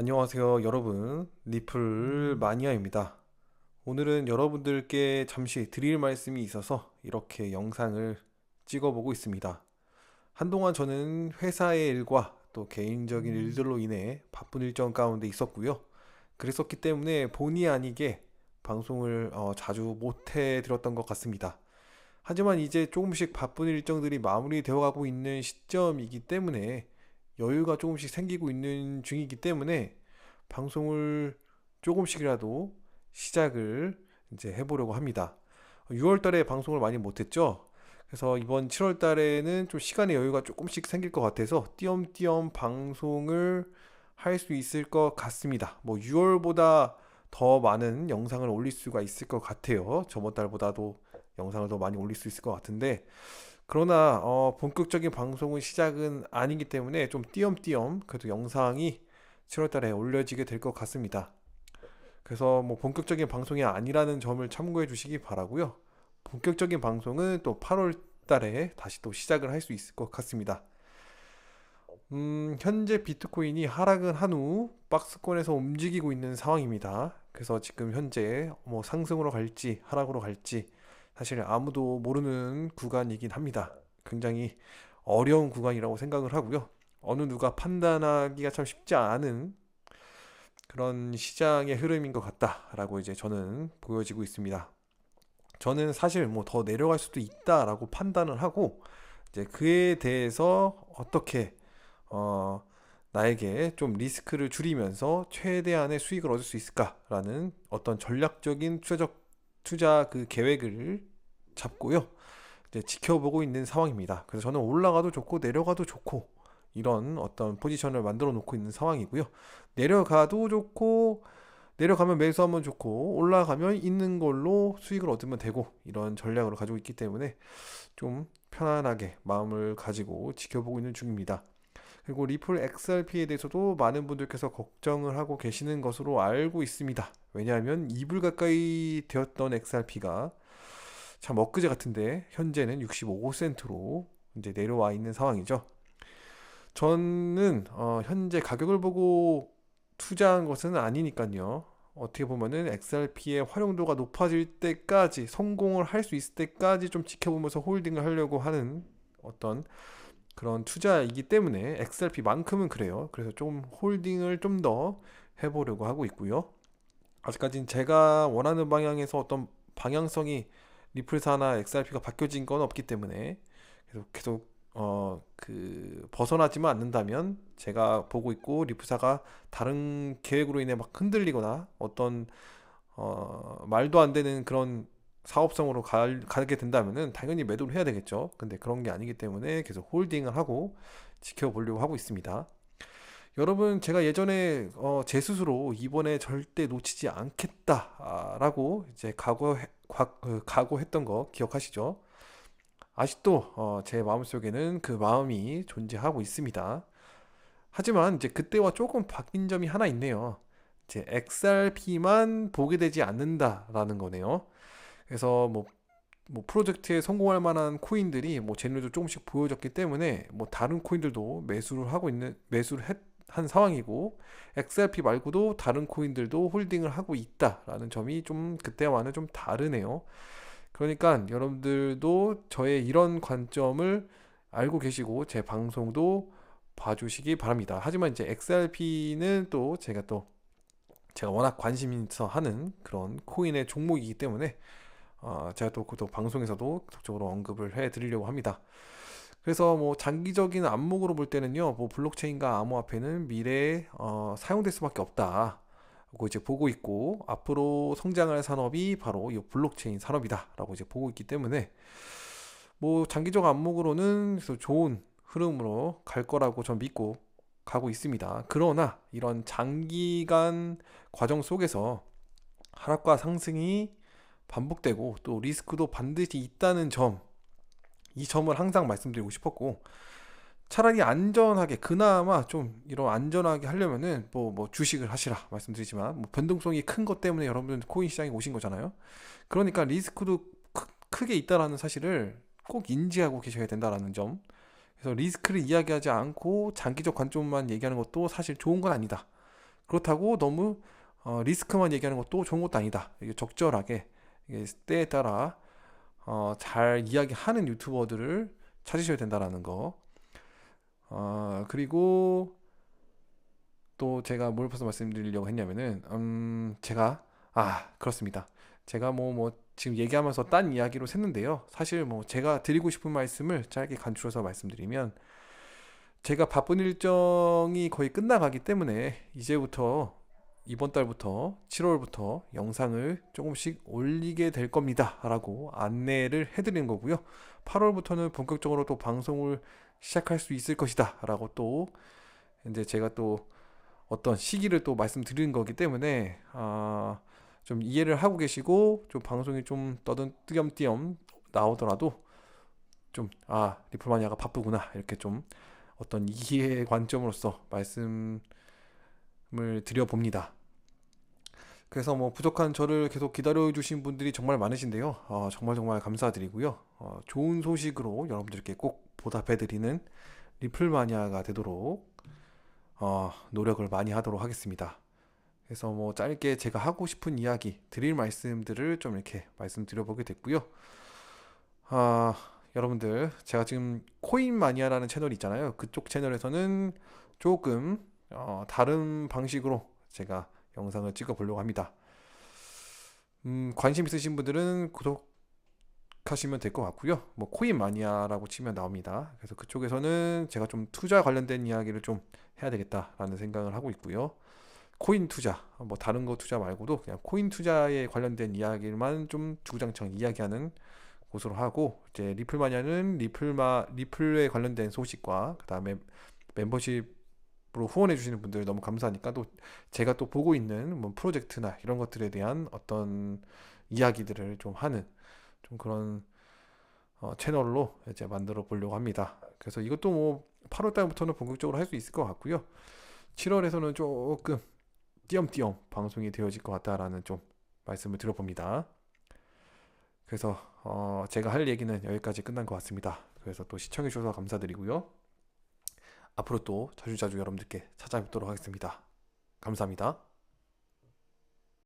안녕하세요, 여러분. 리플 마니아입니다. 오늘은 여러분들께 잠시 드릴 말씀이 있어서 이렇게 영상을 찍어보고 있습니다. 한동안 저는 회사의 일과 또 개인적인 일들로 인해 바쁜 일정 가운데 있었고요. 그랬었기 때문에 본의 아니게 방송을 어, 자주 못해 드렸던 것 같습니다. 하지만 이제 조금씩 바쁜 일정들이 마무리되어 가고 있는 시점이기 때문에 여유가 조금씩 생기고 있는 중이기 때문에 방송을 조금씩이라도 시작을 이제 해보려고 합니다. 6월 달에 방송을 많이 못했죠. 그래서 이번 7월 달에는 좀 시간의 여유가 조금씩 생길 것 같아서 띄엄띄엄 방송을 할 수 있을 것 같습니다. 뭐 6월보다 더 많은 영상을 올릴 수가 있을 것 같아요. 저번 달보다도 영상을 더 많이 올릴 수 있을 것 같은데 그러나 어, 본격적인 방송은 시작은 아니기 때문에 좀 띄엄띄엄 그래도 영상이 7월 달에 올려지게 될 것 같습니다. 그래서 뭐 본격적인 방송이 아니라는 점을 참고해 주시기 바라고요. 본격적인 방송은 또 8월 달에 다시 또 시작을 할 수 있을 것 같습니다. 음, 현재 비트코인이 하락은 한 후 박스권에서 움직이고 있는 상황입니다. 그래서 지금 현재 뭐 상승으로 갈지 하락으로 갈지 사실 아무도 모르는 구간이긴 합니다. 굉장히 어려운 구간이라고 생각을 하고요. 어느 누가 판단하기가 참 쉽지 않은 그런 시장의 흐름인 것 같다라고 이제 저는 보여지고 있습니다. 저는 사실 뭐 더 내려갈 수도 있다라고 판단을 하고 이제 그에 대해서 어떻게 어 나에게 좀 리스크를 줄이면서 최대한의 수익을 얻을 수 있을까라는 어떤 전략적인 투자적 투자 그 계획을 잡고요. 이제 지켜보고 있는 상황입니다. 그래서 저는 올라가도 좋고 내려가도 좋고 이런 어떤 포지션을 만들어 놓고 있는 상황이고요. 내려가도 좋고 내려가면 매수하면 좋고 올라가면 있는 걸로 수익을 얻으면 되고 이런 전략으로 가지고 있기 때문에 좀 편안하게 마음을 가지고 지켜보고 있는 중입니다. 그리고 리플 XRP에 대해서도 많은 분들께서 걱정을 하고 계시는 것으로 알고 있습니다. 왜냐하면 2불 가까이 되었던 XRP가 참 엊그제 같은데 현재는 65센트로 이제 내려와 있는 상황이죠. 저는 어, 현재 가격을 보고 투자한 것은 아니니까요. 어떻게 보면은 XRP의 활용도가 높아질 때까지 성공을 할 수 있을 때까지 좀 지켜보면서 홀딩을 하려고 하는 어떤 그런 투자이기 때문에 XRP만큼은 그래요. 그래서 좀 홀딩을 좀 더 해보려고 하고 있고요. 아직까지는 제가 원하는 방향에서 어떤 방향성이 리플사나 XRP가 바뀌어진 건 없기 때문에 계속 계속 어 그 벗어나지만 않는다면 제가 보고 있고 리플사가 다른 계획으로 인해 막 흔들리거나 어떤 어 말도 안 되는 그런 사업성으로 갈, 가게 된다면은 당연히 매도를 해야 되겠죠. 근데 그런 게 아니기 때문에 계속 홀딩을 하고 지켜보려고 하고 있습니다. 여러분 제가 예전에 어, 제 스스로 이번에 절대 놓치지 않겠다라고 이제 각오 그, 각오했던 거 기억하시죠? 아직도 어, 제 마음속에는 그 마음이 존재하고 있습니다. 하지만 이제 그때와 조금 바뀐 점이 하나 있네요. 이제 XRP만 보게 되지 않는다라는 거네요. 그래서 뭐, 뭐 프로젝트에 성공할 만한 코인들이 뭐 쟤네도 조금씩 보여졌기 때문에 뭐 다른 코인들도 매수를 하고 있는 매수를 했, 한 상황이고 XRP 말고도 다른 코인들도 홀딩을 하고 있다라는 점이 좀 그때와는 좀 다르네요. 그러니까 여러분들도 저의 이런 관점을 알고 계시고 제 방송도 봐주시기 바랍니다. 하지만 이제 XRP는 또 제가 또 제가 워낙 관심 있어 하는 그런 코인의 종목이기 때문에 어 제가 또, 또 방송에서도 적극적으로 언급을 해 드리려고 합니다. 그래서 뭐 장기적인 안목으로 볼 때는요, 뭐 블록체인과 암호화폐는 미래에 어, 사용될 수밖에 없다. 고 이제 보고 있고 앞으로 성장할 산업이 바로 이 블록체인 산업이다라고 이제 보고 있기 때문에 뭐 장기적 안목으로는 그래서 좋은 흐름으로 갈 거라고 전 믿고 가고 있습니다. 그러나 이런 장기간 과정 속에서 하락과 상승이 반복되고 또 리스크도 반드시 있다는 점, 이 점을 항상 말씀드리고 싶었고 차라리 안전하게 그나마 좀 이런 안전하게 하려면은 뭐, 뭐 주식을 하시라 말씀드리지만 뭐 변동성이 큰 것 때문에 여러분들 코인 시장에 오신 거잖아요. 그러니까 리스크도 크, 게 있다라는 사실을 꼭 인지하고 계셔야 된다라는 점. 그래서 리스크를 이야기하지 않고 장기적 관점만 얘기하는 것도 사실 좋은 건 아니다. 그렇다고 너무 어, 리스크만 얘기하는 것도 좋은 것도 아니다. 이게 적절하게 때에 따라 어, 잘 이야기하는 유튜버들을 찾으셔야 된다라는 거. 어, 그리고 또 제가 뭘 벌써 말씀드리려고 했냐면은 음, 제가 아, 그렇습니다. 제가 뭐뭐 지금 얘기하면서 딴 이야기로 샜는데요. 사실 뭐 제가 드리고 싶은 말씀을 짧게 간추려서 말씀드리면 제가 바쁜 일정이 거의 끝나가기 때문에 이제부터 이번 달부터 7월부터 영상을 조금씩 올리게 될 겁니다. 라고 안내를 해드리는 거고요. 8월부터는 본격적으로 또 방송을 시작할 수 있을 것이다. 라고 또 이제 제가 또 어떤 시기를 또 말씀드리는 거기 때문에 아, 좀 이해를 하고 계시고 좀 방송이 좀 떠든 띄엄띄엄 나오더라도 좀 아 리플마니아가 바쁘구나 이렇게 좀 어떤 이해 관점으로서 말씀 을 드려봅니다. 그래서 뭐 부족한 저를 계속 기다려 주신 분들이 정말 많으신데요. 어, 정말 정말 감사드리고요. 어, 좋은 소식으로 여러분들께 꼭 보답해 드리는 리플마니아가 되도록 어, 노력을 많이 하도록 하겠습니다. 그래서 뭐 짧게 제가 하고 싶은 이야기, 드릴 말씀들을 좀 이렇게 말씀드려보게 됐고요. 아, 여러분들 제가 지금 코인 마니아라는 채널이 있잖아요. 그쪽 채널에서는 조금 어, 다른 방식으로 제가 영상을 찍어 보려고 합니다. 음, 관심 있으신 분들은 구독하시면 될 것 같고요. 뭐 코인 마니아라고 치면 나옵니다. 그래서 그쪽에서는 제가 좀 투자 관련된 이야기를 좀 해야 되겠다라는 생각을 하고 있고요. 코인 투자, 뭐 다른 거 투자 말고도 그냥 코인 투자에 관련된 이야기만 좀 주구장창 이야기하는 곳으로 하고 이제 리플마니아는 리플마 리플에 관련된 소식과 그다음에 멤버십으 로 후원해 주시는 분들 너무 감사하니까 또 제가 또 보고 있는 뭐 프로젝트나 이런 것들에 대한 어떤 이야기들을 좀 하는 좀 그런 어, 채널로 이제 만들어 보려고 합니다. 그래서 이것도 뭐 8월 달부터는 본격적으로 할 수 있을 것 같고요. 7월에서는 조금 띄엄띄엄 방송이 되어질 것 같다라는 좀 말씀을 드려봅니다. 그래서 어, 제가 할 얘기는 여기까지 끝난 것 같습니다. 그래서 또 시청해 주셔서 감사드리고요. 앞으로 또 자주자주 여러분들께 찾아뵙도록 하겠습니다. 감사합니다.